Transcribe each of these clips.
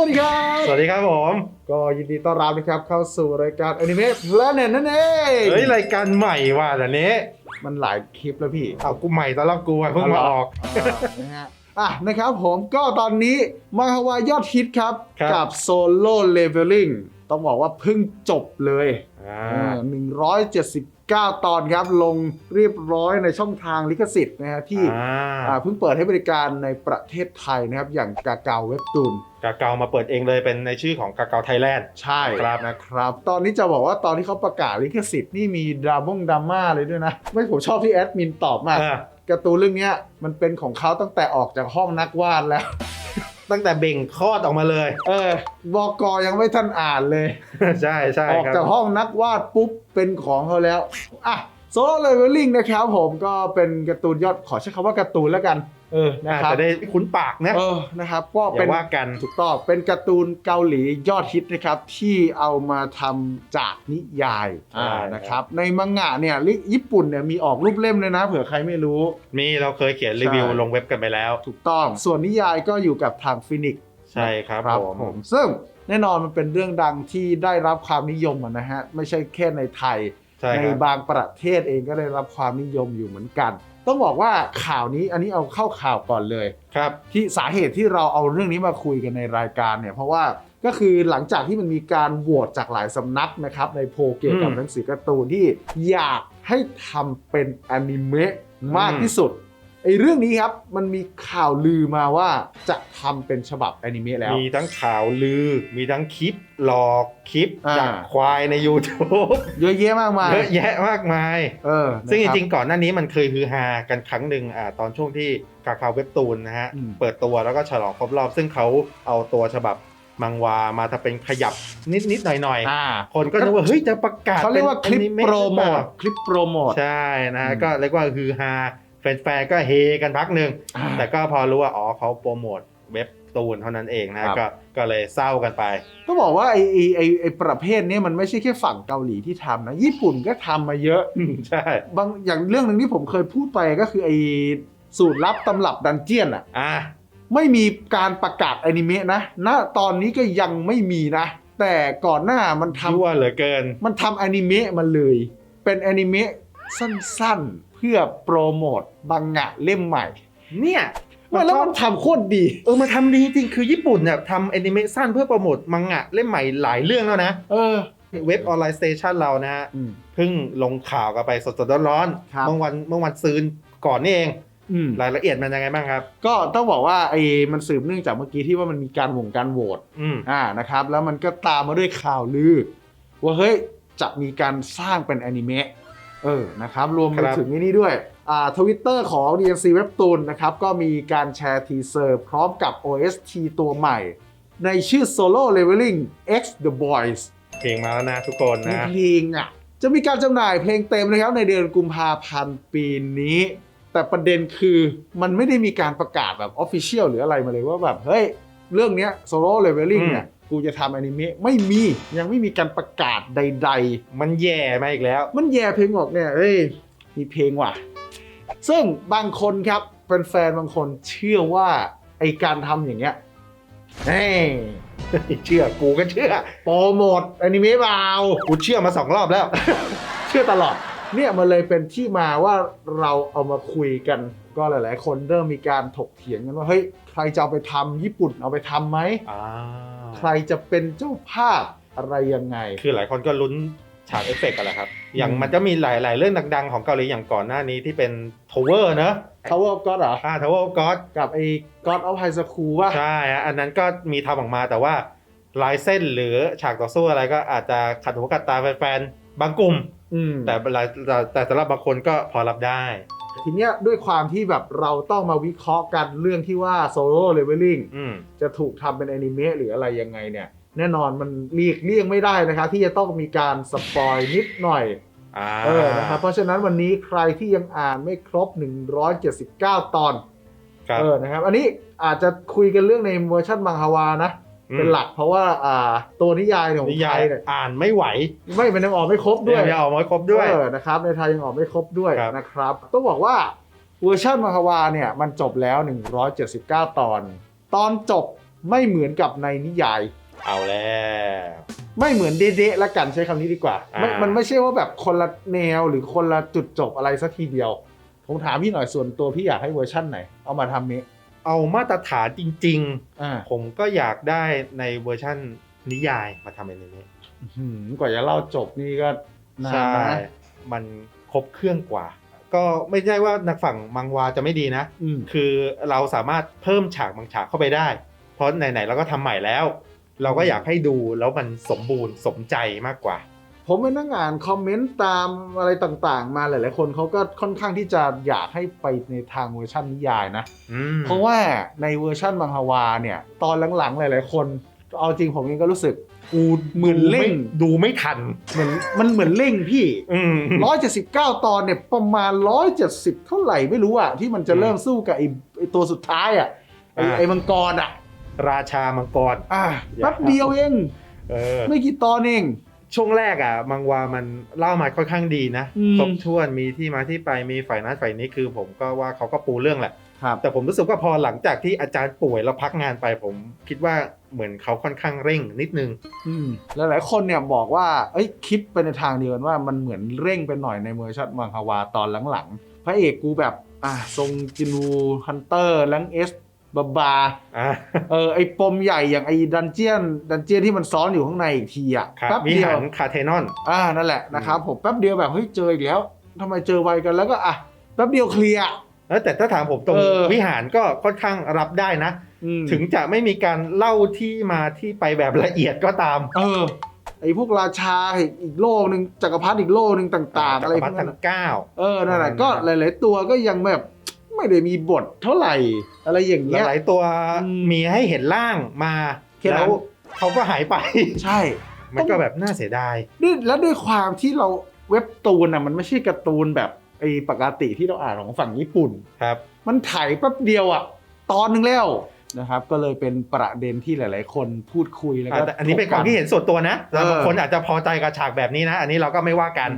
วัสดีครับ สวัสดีครับผม ก็ยินดีต้อนรับนะครับเข้าสู่รายการอนิเมะแพลเน็ตนั่นเองเฮ้ยรายการใหม่ว่ะแต่นี้ มันหลายคลิปแล้วพี่เอากูใหม่ตอนแรกกูอะเพิ่งมาออกานะฮะอะนะครับผมก็ตอนนี้มาฮาวายอดฮิตครับครับ กับโซโล่เลเวลลิ่งต้องบอกว่าเพิ่งจบเลยอ่าหนึ่งร้อยเจ็ดสิบ เก้าตอนครับลงเรียบร้อยในช่องทางลิขสิทธิ์นะฮะที่อ่าอ่าเพิ่งเปิดให้บริการในประเทศไทยนะครับ อย่างกาเกาเว็บตูนกาเกามาเปิดเองเลยเป็นในชื่อของกาเกาไทยแลนด์ใช่ครับนะครับ ตอนนี้จะบอกว่าตอนที่เขาประกาศลิขสิทธิ์นี่มีดราม่งดราม่าเลยด้วยนะ ไม่ผมชอบที่แอดมินตอบมากอ่าการ์ตูนเรื่องเนี้ยมันเป็นของเขาตั้งแต่ออกจากห้องนักวาดแล้ว ตั้งแต่เบ่งคลอดออกมาเลย เออบอกอยังไม่ทันอ่านเลย ใช่ใช่ออกครับ จากห้องนักวาดปุ๊บเป็นของเขาแล้วอะ โซโล่เลเวลลิ่งนะครับผมก็เป็นการ์ตูนยอดขอใช้คำว่าการ์ตูนแล้วกัน เออนะอาจครับจะได้คุ้นปากนะเออนะครับก็อย่าเป็นว่ากันถูกต้องเป็นการ์ตูนเกาหลียอดฮิตนะครับที่เอามาทำจากนิยายใช่อ่านะครับในมังงะเนี่ยลิญี่ปุ่นเนี่ยมีออกรูปเล่มเลยนะ เผื่อใครไม่รู้ มีเราเคยเขียนรีวิวใช่ลงเว็บกันไปแล้ว ถูกต้องส่วนนิยายก็อยู่กับทางฟินิกใช่ครับผมซึ่งแน่นอนมันเป็นเรื่องดังที่ได้รับความนิยมอะนะฮะไม่ใช่แค่ในไทย ใช่ครับ บางประเทศเองก็ได้รับความนิยมอยู่เหมือนกัน ต้องบอกว่าข่าวนี้อันนี้เอาเข้าข่าวก่อนเลย ครับ ที่สาเหตุที่เราเอาเรื่องนี้มาคุยกันในรายการเนี่ยเพราะว่าก็คือหลังจากที่มันมีการโหวตจากหลายสำนักนะครับในโพลเกี่ยวกับอืมหนังสือการ์ตูนที่อยากให้ทำเป็นอนิเมะมากอืมที่สุด ไอ้เรื่องนี้ครับมันมีข่าวลือมาว่าจะทำเป็นฉบับอนิเมะแล้ว มีทั้งข่าวลือ มีทั้งคลิปหลอกคลิปอ่า จากควายใน YouTube เยอะแยะมากมายเยอะแยะมากมาย เออซึ่งจนะคบ ริงๆ ก่อนหน้านี้มันเคยฮือฮากันครั้งหนึ่งอ่าตอนช่วงที่กาคาวเว็บตูนนะฮะ อืม เปิดตัวแล้วก็ฉลองครบรอบ ซึ่งเขาเอาตัวฉบับมังวามาทำเป็นขยับนิดๆ หน่อยอ่าๆ คนก็นึกว่า เฮ้ย จะประกาศเขาเรียกว่าคลิปป็นอนิเะโปรโมหอเปทล่าคลิปโปรโมท ใช่นะฮะอืม ก็เรียกว่าฮือฮา แฟนๆก็เฮกันพักหนึ่งอ่าแต่ก็พอรู้ว่าอ๋อเขาโปรโมทเว็บตูนเท่านั้นเองนะครัก็บก็เลยเศร้ากันไปต้องบอกว่าไอไอไอไอประเภทเนี้ยมันไม่ใช่แค่ฝั่งเกาหลีที่ทำนะ ญี่ปุ่นก็ทำมาเยอะใช่บางอย่างเรื่องหนึ่งที่ผมเคยพูดไปก็คือไอสูตรลับตำรับดันเจียนอะอะไม่มีการประกาศอนิเมะนะณตอนนี้ก็ยังไม่มีนะ แต่ก่อนหน้ามันทำชั่วเหลือเกิน มันทำอนิเมะมาเลย เป็นอนิเมะสั้นๆเพื่อโปรโมทบังงะเล่มใหม่ เนี่ยว่าแล้วมันทำโคตรดี เออมาทำดีจริงคือญี่ปุ่นเนี่ยทำแอนิเมชันเพื่อโปรโมทมังงะเล่มใหม่หลายเรื่องแล้วนะ เออ เว็บออนไลน์สเตชันเรานะฮะอืมเพิ่งลงข่าวกันไปสดๆร้อนครับๆเมื่อวันเมื่อวันซืนก่อนนี่เองอืมรายละเอียดมันยังไงบ้างครับ ก็ต้องบอกว่าไอ้มันสืบเนื่องจากเมื่อกี้ที่ว่ามันมีการโหวงการโหวตอืมอ่านะครับ แล้วมันก็ตามมาด้วยข่าวลือ ว่าเฮ้ยจะมีการสร้างเป็นอนิเมะ เออนะครับรวมไปครับถึงไอ้นี่ด้วยอ่าทวิตเตอร์ของ DNC Webtoon นะครับก็มีการแชร์ทีเซอร์พร้อมกับ OST ตัวใหม่ ในชื่อ Solo Leveling X The Boys เพลงมาแล้วนะทุกคนในนะเพลงอะจะมีการจำหน่ายเพลงเต็มนะครับในเดือนกุมภาพันธ์ปีนี้ แต่ประเด็นคือมันไม่ได้มีการประกาศแบบออฟฟิเชียลหรืออะไรมาเลยว่าแบบ เฮ้ย เรื่องเนี้ย Solo Leveling เนี่ย กูจะทำอนิเมะไม่มียังไม่มีการประกาศใด ๆ มันแย่มาอีกแล้ว มันแย่เพลงออกเนี่ยเฮ้ยมีเพลงว่ะ ซึ่งบางคนครับแฟนๆบางคนเชื่อว่าไอการทำอย่างเงี้ยเฮ้ยเชื่อกูก็เชื่อโปรโมทอนิเมะเปล่ากูเชื่อมาสองรอบแล้ว เชื่อตลอดเนี่ยมันเลยเป็นที่มาว่าเราเอามาคุยกัน ก็หลาย ๆ คนเริ่มมีการถกเถียงกันว่าเฮ้ยใครจะเอาไปทำญี่ปุ่นเอาไปทำไหมอ่า ใครจะเป็นเจ้าภาพอะไรยังไง คือหลายคนก็ลุ้นฉากเอฟเฟกต์กันแหละครับ อย่างอืมมันจะมีหลาย ๆ เรื่องดัง ๆ ของเกาหลีอย่างก่อนหน้านี้ที่เป็น Tower เนอะ Tower of God เหรออ่า Tower of God กับไอ้ God of High School ว่าใช่ฮะอันนั้นก็มีทำออกมาแต่ว่าลายเส้นหรือฉากต่อสู้อะไรก็อาจจะขัดหูขัดตาแฟน ๆ บางกลุ่ม อืมแต่หลายแต่แต่สำหรับบางคนก็พอรับได้ ทีเนี้ยด้วยความที่แบบเราต้องมาวิเคราะห์กันเรื่องที่ว่า Solo Leveling อืม จะถูกทำเป็นแอนิเมะหรืออะไรยังไงเนี่ย แน่นอนมันหลีกเลี่ยงไม่ได้นะครับ ที่จะต้องมีการสปอยนิดหน่อย อ่าเออนะครับเพราะฉะนั้นวันนี้ใครที่ยังอ่านไม่ครบ 179 ตอน ครับ เออนะครับ อันนี้อาจจะคุยกันเรื่องในเวอร์ชันมังฮวานะอืม เป็นหลักเพราะว่าอ่าตัวนิยายเนี่ยขอนิงไทยายยเนี่ยอ่านไม่ไหวไม่มันยังออกไม่ครบด้วยยังออกมาครบด้วย เออนะครับในไทยยังออกไม่ครบด้วยครับ นะครับต้องบอกว่าเวอร์ชันมังฮวาเนี่ยมันจบแล้ว 179 ตอน ตอนจบไม่เหมือนกับในนิยาย เอาแล้ว ไม่เหมือนเดะๆละกันใช้คำนี้ดีกว่าไม่อ่ามั มันไม่ใช่ว่าแบบคนละแนวหรือคนละจุดจบอะไรสักทีเดียว ผมถามพี่หน่อยส่วนตัวพี่อยากให้เวอร์ชั่นไหน เอามาทำนี้ เอามาตรฐานจริง อ่าๆ ผมก็อยากได้ในเวอร์ชั่นนิยายมาทำเป็นอันนี้หืมกว่าจะเล่าจบนี่ก็นานใช่นะมันครบเครื่องกว่า ก็ไม่ใช่ว่านักฝั่งมังวาจะไม่ดีนะ อืมคือเราสามารถเพิ่มฉากบางฉากเข้าไปได้ เพราะไหนๆเราก็ทำใหม่แล้ว เราก็อยากให้ดูแล้วมันสมบูรณ์สมใจมากกว่า ผมไปนั่งอ่านคอมเมนต์ตามอะไรต่างๆ มาหลาย ๆ คนเขาก็ค่อนข้างที่จะอยากให้ไปในทางเวอร์ชันนิยายนะ อืมเพราะว่าในเวอร์ชันมังฮวาเนี่ย ตอนหลังๆ หลาย ๆ คน เอาจริงผมเองก็รู้สึกกูเหมือนเร่งดูไม่ทัน เหมือนมันเหมือนเร่งพี่ อืม ร้อยเจ็ดสิบเก้าตอนเนี่ยประมาณร้อยเจ็ดสิบเท่าไหร่ไม่รู้อะที่มันจะเริ่มสู้กับไอ้ไอ้ตัวสุดท้ายอะไอ้อ่า ไอ้มังกรอะราชามังกร อะอย่า แป๊บเดียวเอง เออ ไม่กี่ตอนเอง ช่วงแรกอะมังวามันเล่ามาค่อนข้างดีนะอืมครบถ้วนมีที่มาที่ไปมีฝ่ายนั้นฝ่ายนี้คือ ผมก็ว่าเขาก็ปูเรื่องแหละครับแต่ผมรู้สึกว่าพอหลังจากที่อาจารย์ป่วยแล้วพักงานไปผมคิดว่าเหมือนเขาค่อนข้างเร่งนิดนึงอืมหลายๆคนเนี่ยบอกว่าเอ้ยคิดไปในทางเดียวกันว่ามันเหมือนเร่งไปหน่อยในเวอร์ชันมังฮวาตอนหลังๆ พระเอกกูแบบอะทรงจินูฮันเตอร์แลงเอส บาบาอ่าเออไอปมใหญ่อย่างไอดันเจียนดันเจียนที่มันซ้อนอยู่ข้างในอีกทีอะครับแป๊บวิเดียหาวรคาเทนอน อ่านั่นแหละนะครับผมแป๊บเดียวแบบเฮ้ยเจออีกแล้วทำไมเจอไวกันแล้วก็อะแป๊บเดียวเคลียร์ เออแต่ถ้าถามผมตรงเออ วิหารก็ค่อนข้างรับได้นะ อืม ถึงจะไม่มีการเล่าที่มาที่ไปแบบละเอียดก็ตาม เออไอพวกราชาอีกโลกหนึ่งจักรพรรดิอีกโลกหนึ่งต่าง ๆ อะไรพจัวกกพรรนั้ดินทั้งเก้า เออนั่นแหละประมาณนั้นก็หลาย ๆ ตัวก็ยังแบบ ไม่ได้มีบทเท่าไหร่ อะไรอย่างเงี้ยหลายๆตัวอืมมีให้เห็นร่างมาแค่นั้น แล้วเขาก็หายไป ใช่ มันก็แบบน่าเสียดาย ด้วยแล้วด้วยความที่เราเว็บตูนอะมันไม่ใช่การ์ตูนแบบไอ้ปกติที่เราอ่านของฝั่งญี่ปุ่น ครับ มันถ่ายแป๊บเดียวอะ ตอนหนึงแล้วนะครับ ก็เลยเป็นประเด็นที่หลาย ๆ คนพูดคุยแล้วอะก็แต่อันนี้เป็นความคิดเห็นส่วนตัวนะแต่เออบางคนอาจจะพอใจกับฉากแบบนี้นะ อันนี้เราก็ไม่ว่ากัน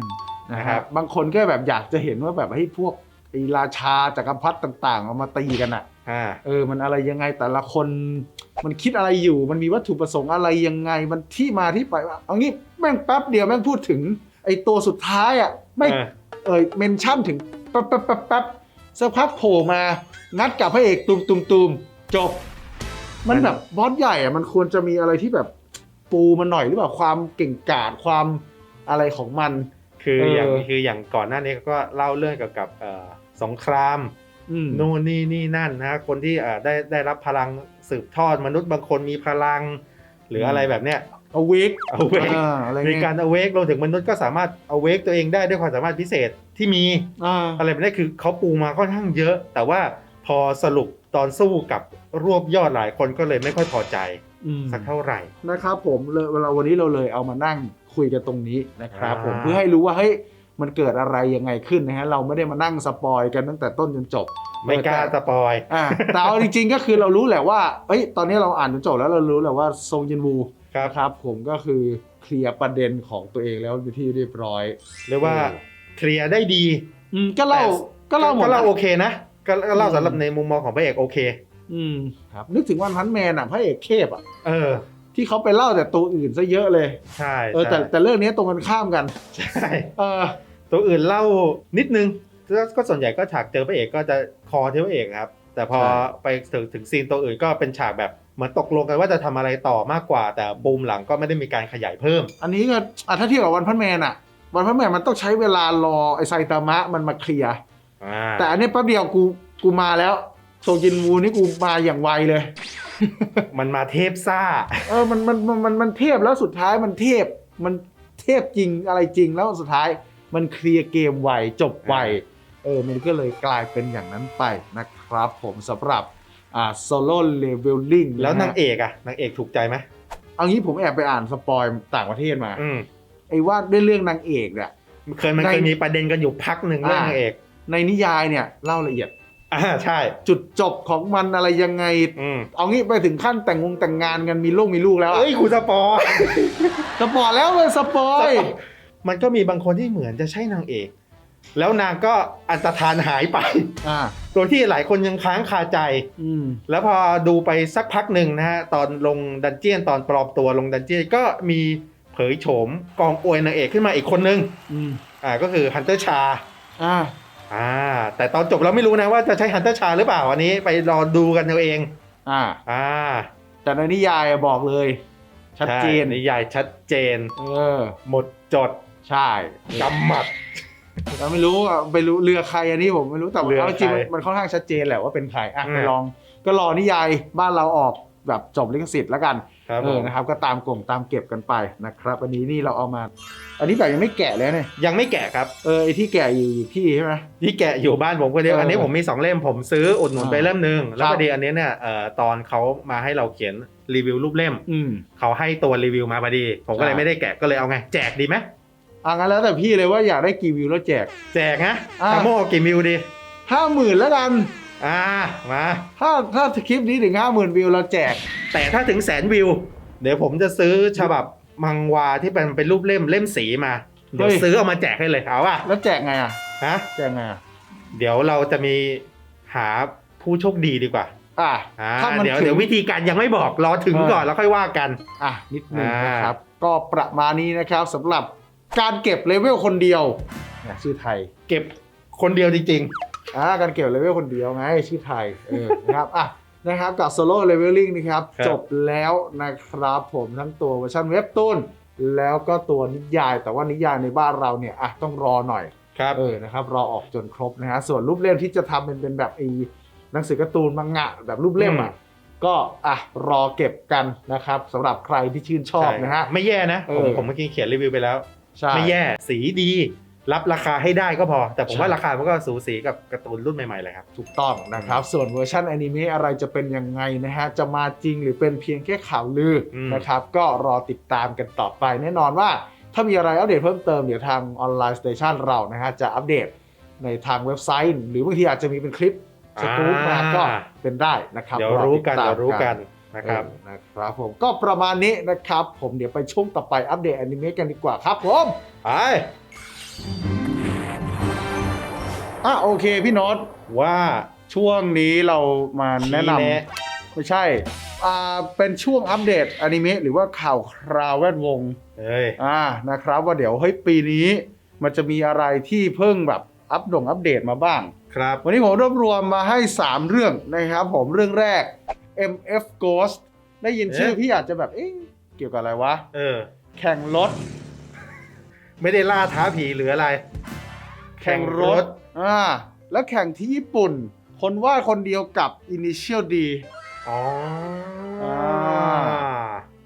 อืมนะนะคครัรับ บ บางคนก็แบบอยากจะเห็นว่าแบบให้พวก ไอ้ราชาจักรพรรดิต่างๆเอามาตีกันอะ อ่า เออ มันอะไรยังไงแต่ละคนมันคิดอะไรอยู่ มันมีวัตถุประสงค์อะไรยังไง มันที่มาที่ไปว่าเอางี้แม่งแป๊บเดียวแม่งพูดถึงไอ้ตัวสุดท้ายอะไม่เออเอ่ยเมนชั่นถึงแป๊บแป๊บแป๊บแป๊บสักพักโผล่มา งัดกับพระเอกตุมตุมตุมจบ มันแบบบอสใหญ่อะมันควรจะมีอะไรที่แบบปูมันหน่อยหรือเปล่าความเก่งกาจความอะไรของมัน คือเออออย่างคืออย่างก่อนหน้านี้ก็เล่าเรื่องเกี่ยวกับเอ่อ สงครามอืมนู่นนี่นี่นั่นนะคนที่เอ่อได้ได้รับพลังสืบทอดมนุษย์บางคนมีพลัง หรืออะไรแบบเนี้ยเอาเวก awake อะไรมีเงี้ยการ awake รวมถึงมนุษย์ก็สามารถ awake ตัวเองได้ด้วยความสามารถพิเศษที่มีอ่าอะไรแบบนี้คือเขาปูมาค่อนข้างเยอะ แต่ว่าพอสรุปตอนสู้กับรวบยอดหลายคนก็เลยไม่ค่อยพอใจอืมสักเท่าไหร่นะครับผมเลยเวลาวันนี้เราเลยเอามานั่งคุยกันตรงนี้นะครับอ่าผมเพื่อให้รู้ว่าเฮ้ย มันเกิดอะไรยังไงขึ้นนะฮะเราไม่ได้มานั่งสปอยกันตั้งแต่ต้นจนจบไม่กล้าสปอยอ่าแต่เอาจริงๆก็คือเรารู้แหละว่าเอ้ยตอนนี้เราอ่านจนจบแล้วเรารู้แหละว่าทรงยินวูครับนะครับผมก็คือเคลียร์ประเด็นของตัวเองแล้วเป็นที่เรียบร้อยเรียกว่าเคลียร์ได้ดี อืมก็เล่าก็เล่าหมดก็เล่านะโอเคนะก็ก็เล่าอืมสำหรับในมุมมองของพระเอกโอเค อืมครับนึกถึงวันพันแมนอะพระเอกเทพอะเออ ที่เขาไปเล่าแต่ตัวอื่นซะเยอะเลย ใช่เออแต่ใช่แต่เรื่องนี้ตรงกันข้ามกันใช่เออตัวอื่นเล่านิดนึงก็ก็ส่วนใหญ่ก็ฉากเจอพระเอกก็จะคอที่พระเอกครับ แต่พอใช่ไปถึงถึงซีนตัวอื่นก็เป็นฉากแบบเหมือนตกลงกันว่าจะทำอะไรต่อมากกว่า แต่บูมหลังก็ไม่ได้มีการขยายเพิ่ม อันนี้ก็อะถ้าเทียบกับวันพันแมนอะวันพันแมนมันต้องใช้เวลารอไอไซตามะมันมาเคลียร์อ่าแต่อันนี้แป๊บเดียวกูกูมาแล้วโซจินวูนี่กูมาอย่างไวเลยมันมาเทพซ่า เออมันมันมันมันมันเทพแล้วสุดท้ายมันเทพมันเทพจริงอะไรจริงแล้วสุดท้ายมันเคลียร์เกมไวจบไวเออมันก็เลยกลายเป็นอย่างนั้นไปนะครับ ผมสำหรับอ่าโซโล่เลเวลลิ่งแล้วนางเอกอะนางเอกถูกใจไหมเอางี้ผมแอบไปอ่านสปอยต่างประเทศมาอืมไอ้ว่าด้วยเรื่องนางเอกเนี่ยเคยมันในเคยมีประเด็นกันอยู่พักหนึ่งเรื่องอ่านางเอก ในนิยายเนี่ยเล่าละเอียด อ่าใช่ จุดจบของมันอะไรยังไง อืมเอางี้ไปถึงขั้นแต่งงงแต่งงานกันมีลูกมีลูกแล้วอะเอ้ยคุณสปอย สปอยแล้วเลยสปอย มันก็มีบางคนที่เหมือนจะใช่นางเอก แล้วนางก็อันตรธานหายไป อ่า โดยที่หลายคนยังค้างคาใจ อืม แล้วพอดูไปสักพักหนึ่งนะฮะ ตอนลงดันเจียนตอนปลอมตัวลงดันเจียนก็มีเผยโฉมกองอวยนางเอกขึ้นมาอีกคนนึง อืม อ่าก็คือฮันเตอร์ชา อ่า อ่า แต่ตอนจบเราไม่รู้นะว่าจะใช้ฮันเตอร์ชาหรือเปล่าอันนี้ไปรอดูกันเอาเอง อ่า อ่า แต่ในนิยายอะบอกเลย ชัดเจน ใช่นิยายชัดเจน เออ หมดจดใช่กำหมัด เราไม่รู้อะไปรู้เรือใครอันนี้ผมไม่รู้แต่ว่าเรือเอาจริงใครมันมันค่อนข้างชัดเจนแหละว่าเป็นใครอะอืม ไปลอง ก็รอนิยายบ้านเราออกแบบจบลิขสิทธิ์แล้วกัน ครับเอผอมนะครับก็ตามกล่องตามเก็บกันไปนะครับอันนี้นี่เราเอามา อันนี้แบบยังไม่แกะเลยเนี่ยยังไม่แกะครับ เออไอที่แกะอยู่อีกที่ใช่ไหม ที่แกะอยู่บ้านผมคนเดียวเอออัอันนี้ผมมีสองเล่มผมซื้ออุดหนุนไปอ่าเล่มหนึ่งแล้วครับพอดีอันนี้เนี่ยเอ่อตอนเขามาให้เราเขียนรีวิวรูปเล่มอืม เขาให้ตัวรีวิวมาพอดี ผมก็เลยใช่ไม่ได้แกะก็เลยเอาไงแจกดีไหมอะงั้นแล้วแต่พี่เลยว่าอยากได้กี่วิวแล้วแจก แจกนะอ่า ตาโมกี่วิวดีห้าหมื่นแล้วกัน อ่ามาถ้าถ้าคลิปนี้ถึงห้าหมื่นวิวเราแจก แต่ถ้าถึงแสนวิว เดี๋ยวผมจะซื้อฉบับมังวาที่เป็นเป็นรูปเล่มเล่มสีมา เดี๋ยวเฮ้ย ซื้อเอามาแจกให้เลยเอาป่ะแล้วแจกไงอะ ฮะ แจกไงอะเดี๋ยวเราจะมีหาผู้โชคดีดีกว่า อะอ่าถ้ามันเดี๋ยวถึงเดี๋ยววิธีการยังไม่บอกรอถึงเออก่อนแล้วค่อยว่ากัน อะนิดนึงอ่านนะครับ ก็ประมาณนี้นะครับสำหรับการเก็บเลเวลคนเดียวเนี่ยชื่อไทย เก็บคนเดียวจริง อ่าการเก็บเลเวลคนเดียวไงชื่อไทยเออนะครับอะนะครับกับโซโล่เลเวลลิ่งนะครับครับ จบแล้วนะครับผมทั้งตัวเวอร์ชันเว็บต้น แล้วก็ตัวนิยาย แต่ว่านิยายในบ้านเราเนี่ยอะต้องรอหน่อยๆครับ เออ นะครับ รอออกจนครบนะฮะ ส่วนรูปเล่มที่จะทำเป็นเป็นแบบไอีหนังสือการ์ตูนมังงะแบบรูปเล่มอะ ก็อะรอเก็บกันนะครับสำหรับใครที่ชื่นชอบนะฮะ ไม่แย่นะ ผมเออ ผมเมื่อกี้เขียนรีวิวไปแล้ว ใช่ ไม่แย่สีดี รับราคาให้ได้ก็พอ แต่ผมใช่ว่าราคามันก็สูสีกับการ์ตูนรุ่นใหม่ๆเลยครับ ถูกต้องนะครับ ส่วนเวอร์ชันอนิเมะอะไรจะเป็นยังไงนะฮะ จะมาจริงหรือเป็นเพียงแค่ข่าวลืออมนะครับ ก็รอติดตามกันต่อไป แน่นอนว่าถ้ามีอะไรอัปเดตเพิ่มเติมเดี๋ยวทางออนไลน์สเตชันเรานะฮะจะอัปเดตในทางเว็บไซต์ หรือบางทีอาจจะมีเป็นคลิปสกู๊ปมาก็เป็นได้นะครับ เดี๋ยวรู้กันอติเดี๋ตามยวรู้กันนะครับเออนะครับผมก็ประมาณนี้นะครับ ผมเดี๋ยวไปช่วงต่อไปอัปเดตอนิเมะกันดีกว่าครับผมไป อะโอเคพี่โน็อตว่าช่วงนี้เรามาแนะนชี้ำไม่ใช่อ่าเป็นช่วงอัปเดตอนิเมะหรือว่าข่าวคราวแวดวงเฮ้ย อ่านะครับว่าเดี๋ยวเฮ้ยปีนี้ มันจะมีอะไรที่เพิ่งแบบอัปดงอัปเดตมาบ้าง ครับ วันนี้ผมรวบรวมมาให้ 3 เรื่องนะครับผมเรื่องแรก MF Ghost ได้ยินชื่อเอ๊ะ พี่อาจจะแบบเอ๊ะเกี่ยวกับอะไรวะ เออ แข่งรถ ไม่ได้ล่าท้าผีหรืออะไร แข่งรถ อ่า แล้วแข่งที่ญี่ปุ่น คนวาดคนเดียวกับ Initial D อ๋อออ่า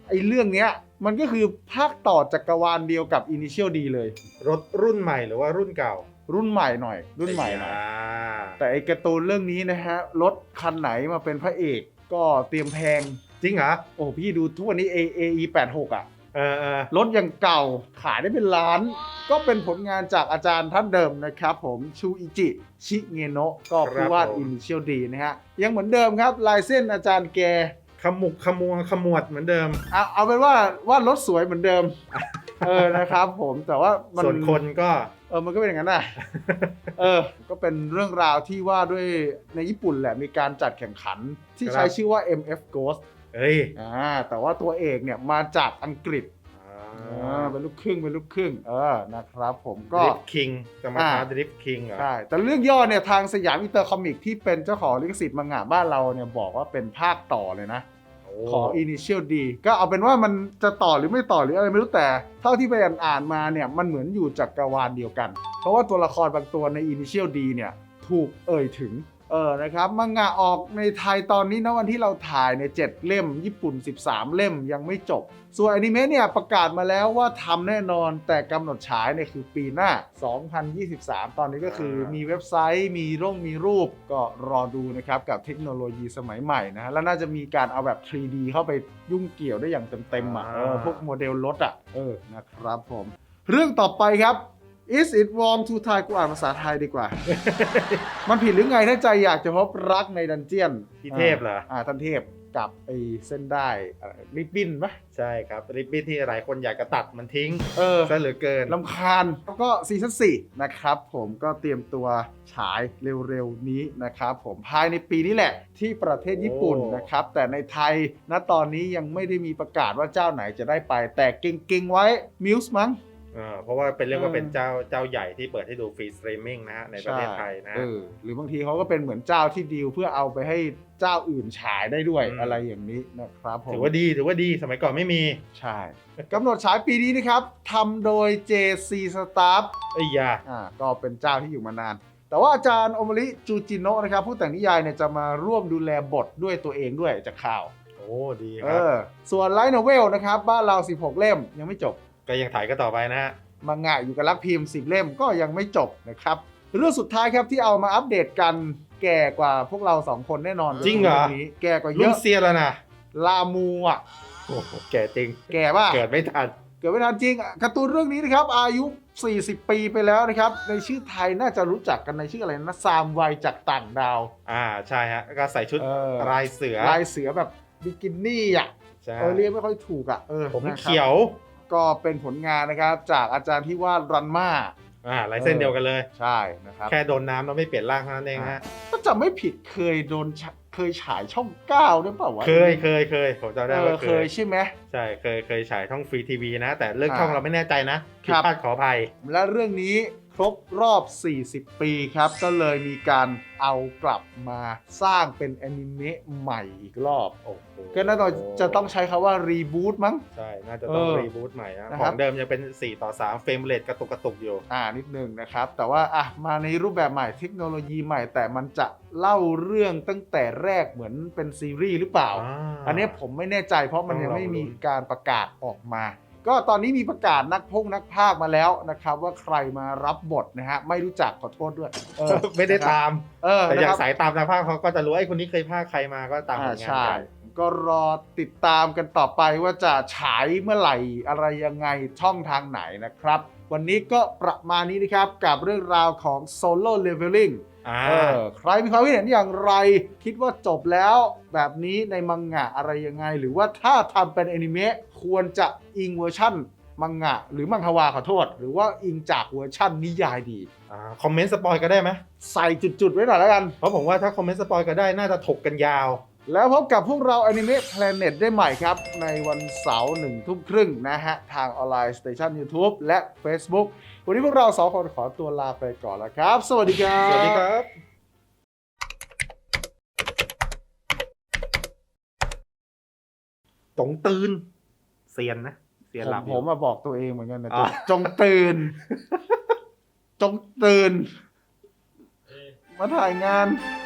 ไอ้เรื่องเนี้ย มันก็คือภาคต่อจักรวาลเดียวกับ Initial D เลย รถรุ่นใหม่หรือว่ารุ่นเก่า รุ่นใหม่หน่อย รุ่นใหม่หน่อย อ่าแต่ไอ้การ์ตูนเรื่องนี้นะฮะ รถคันไหนมาเป็นพระเอก ก็เตรียมแพง จริงเหรอ โอ้พี่ดูทุกวันนี้ A A E 86อะ เออเออรถยังเก่าขายได้เป็นล้าน ก็เป็นผลงานจากอาจารย์ท่านเดิมนะครับผมชูอิจิ ชิเงโนะก็ผู้วาด Initial D นะฮะ ยังเหมือนเดิมครับ ลายเส้นอาจารย์แก ขมุกขมวงขมวดเหมือนเดิม เอาเอาเป็นว่าวาดรถสวยเหมือนเดิม เออนะครับผมแต่ว่ามัน ส่วนคนก็ เออ มันก็เป็นอย่างนั้นน่ะ เออ ก็เป็นเรื่องราวที่ว่าด้วยในญี่ปุ่นแหละ มีการจัดแข่งขันที่ใช้ชื่อว่า MF Ghost เฮ้ยอ่าแต่ว่าตัวเอกเนี่ยมาจากอังกฤษอ่าเป็นลูกครึ่งเป็นลูกครึ่งเออนะครับผมก็ ดริฟคิงจะมาอ่าท้าดริฟคิงเหรอ ใช่แต่เรื่องย่อเนี่ยทางสยามอินเตอร์คอมิกที่เป็นเจ้าของลิขสิทธิ์มังงะบ้านเราเนี่ยบอกว่าเป็นภาคต่อเลยนะโอ้ของ Initial D ก็เอาเป็นว่ามันจะต่อหรือไม่ต่อหรืออะไรไม่รู้แต่ เท่าที่ไปอ่านๆมาเนี่ยมันเหมือนอยู่จักรวาลเดียวกัน เพราะว่าตัวละครบางตัวใน Initial D เนี่ยถูกเอ่ยถึง เออนะครับมังงะออกในไทยตอนนี้นะวันที่เราถ่ายเนี่ยเจ็ดเล่ม ญี่ปุ่น 13 เล่มยังไม่จบ ส่วนอนิเมะเนี่ยประกาศมาแล้วว่าทำแน่นอนแต่กำหนดฉายเนี่ยคือปีหน้า 2023 ตอนนี้ก็คือมีเว็บไซต์มีร่งมีรูปก็รอดูนะครับ กับเทคโนโลยีสมัยใหม่นะฮะแล้วน่าจะมีการเอาแบบ 3D เข้าไปยุ่งเกี่ยวได้อย่างเต็มๆอะเออพวกโมเดลรถอะเออนะครับผม เรื่องต่อไปครับ Is it wrong to Thai กูอ่านภาษาไทยดีกว่า มันผิดหรือไงถ้าใจอยากจะพบรักในดันเจียนพี่เทพเหรอ อ่าท่านเทพกับไอ้เส้นได้อะไรริบบิ้นปะใช่ครับริบบิ้นที่หลายคนอยากจะตัดมันทิ้งเออซะเหลือเกินลำคาญแล้วก็ซีซั่นสี่นะครับผมก็เตรียมตัวฉายเร็วๆนี้นะครับผมภายในปีนี้แหละ ที่ประเทศญี่ปุ่นโอ้นะครับ แต่ในไทยณตอนนี้ยังไม่ได้มีประกาศว่าเจ้าไหนจะได้ไป แต่เก่งๆไว้มิวส์มั้ง เออเพราะว่าเป็นเรื่องว่าเออเป็นเจ้าเจ้าใหญ่ที่เปิดให้ดูฟรีสตรีมมิ่งนะฮะในประเทศไทยนะเออหรือบางทีเขาก็เป็นเหมือนเจ้าที่ดีลเพื่อเอาไปให้เจ้าอื่นฉายได้ด้วยอืมอะไรอย่างนี้นะครับผมถือว่าดีถือว่าดีสมัยก่อนไม่มี ใช่กำหนดฉายปีนี้นะครับทำโดย JC Staff ไอ้ยาอ่าก็เป็นเจ้าที่อยู่มานาน แต่ว่าอาจารย์โอมริจูจิโนะนะครับ ผู้แต่งนิยายเนี่ยจะมาร่วมดูแลบทด้วยตัวเองด้วยจากข่าว โอ้ดีคเอรับอส่วนไลท์โนเวลนะครับบ้านเรา 16 เล่มยังไม่จบ ก็ยังถ่ายก็ต่อไปนะฮะมังงะอยู่กับรักพิมพ์10เล่มก็ยังไม่จบนะครับเรื่องสุดท้ายครับที่เอามาอัปเดตกันแก่กว่าพวกเราสองคนแน่นอนจริงเหรอนี้แก่กว่าเยรุ่นอะเซียนแล้วนะลามูอะโอ้โหแก่จริง แก่ป่ะ เกิดไม่ทัน เกิดไม่ทันจริงอะการ์ตูนเรื่องนี้นะครับ อายุ 40 ปีไปแล้วนะครับ ในชื่อไทยน่าจะรู้จักกันในชื่ออะไรนะซามวัยจากต่างดาวอ่าใช่ฮะก็ใส่ชุดเออลายเสือลายเสือแบบบิกินี่อะใช่เออเรียกไม่ค่อยถูกอะเออผมนะครับเขียว ก็เป็นผลงานนะครับจากอาจารย์ที่วาดรันมาอ่าลายเส้นเดียวกันเลย ใช่นะครับแค่โดนน้ำแล้วไม่เปลี่ยนร่างเท่านั้นเองฮะก็จะไม่ผิดเคยโดนฉะเคยฉายช่องเก้าด้วยเปล่าวะเคยเคยเคยผมจำได้เออว่าเคเคยยใช่ไหมใช่เคยเคยฉายช่องฟรีทีวีนะ แต่เรื่องอ่าช่องเราไม่แน่ใจนะผิคดรับพลาดขออภัยและเรื่องนี้ ครบรอบ 40 ปีครับ ก็เลยมีการเอากลับมาสร้างเป็นแอนิเมะใหม่อีกรอบ โอ้โหก็น่าจะต้องใช้คาว่ารีบูตมั้ง ใช่ น่าจะต้องเออรีบูตใหม่นะนะขครัอบงเดิมยังเป็น 4 ต่อ 3 เฟรมเรทกระตุกกระตุกอยู่ อ่า นิดนึงนะครับ แต่ว่าอะมาในรูปแบบใหม่เทคโนโลยีใหม่ แต่มันจะเล่าเรื่องตั้งแต่แรกเหมือนเป็นซีรีส์หรือเปล่า อันเนี้ยผมไม่แน่ใจเพราะมันยังไม่มีการประกาศออกมา ก็ตอนนี้มีประกาศนักพงนักพากย์มาแล้วนะครับ ว่าใครมารับบทนะฮะไม่รู้จักขอโทษด้วยเออไม่ได้ตาม เออแต่อนะยาคกรับสายตามทางภาคเขาก็จะรู้ไอ้คนนี้เคยภาคใครมาก็ตามผอ่าลงานใช่กันก็รอติดตามกันต่อไปว่าจะฉายเมื่อไหร่อะไรยังไงช่องทางไหนนะครับ วันนี้ก็ประมาณนี้นะครับกับเรื่องราวของ Solo Leveling อ่าเออใครมีความคิดเห็นอย่างไร คิดว่าจบแล้วแบบนี้ในมังงะอะไรยังไง หรือว่าถ้าทำเป็นอนิเมะควรจะอิงเวอร์ชั่นมังงะ หรือมังฮวาขอโทษ หรือว่าอิงจากเวอร์ชั่นนิยายดีอ่าคอมเมนต์สปอยก็ได้ไหมใส่จุดๆไว้หน่อยแล้วกัน เพราะผมว่าถ้าคอมเมนต์สปอยก็ได้น่าจะถกกันยาว แล้วพบกับพวกเราอนิเมะ Planet ได้ใหม่ครับ ในวันเสาร์หนึ่งทุ่มครึ่งนะฮะ ทางออนไลน์สเตชัน YouTube และ Facebook วันนี้พวกเราสองคนขอตัวลาไปก่อนแล้วครับ สวัสดีครับ สวัสดีครับตงตื่นเซียนนะเซียนผมหลับอผยู่มมาบอกตัวเองเหมือนกันนะอะจงตื่น จงตื่น มาถ่ายงานเ